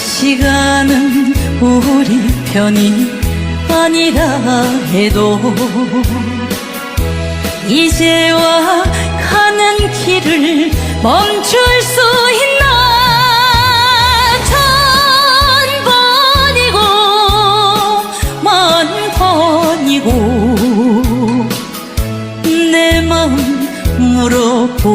시간은 우리 편이 아니라 해도 이제와 가는 길을 멈출 수 있나? 천 번이고 만 번이고 내 마음 물어보지만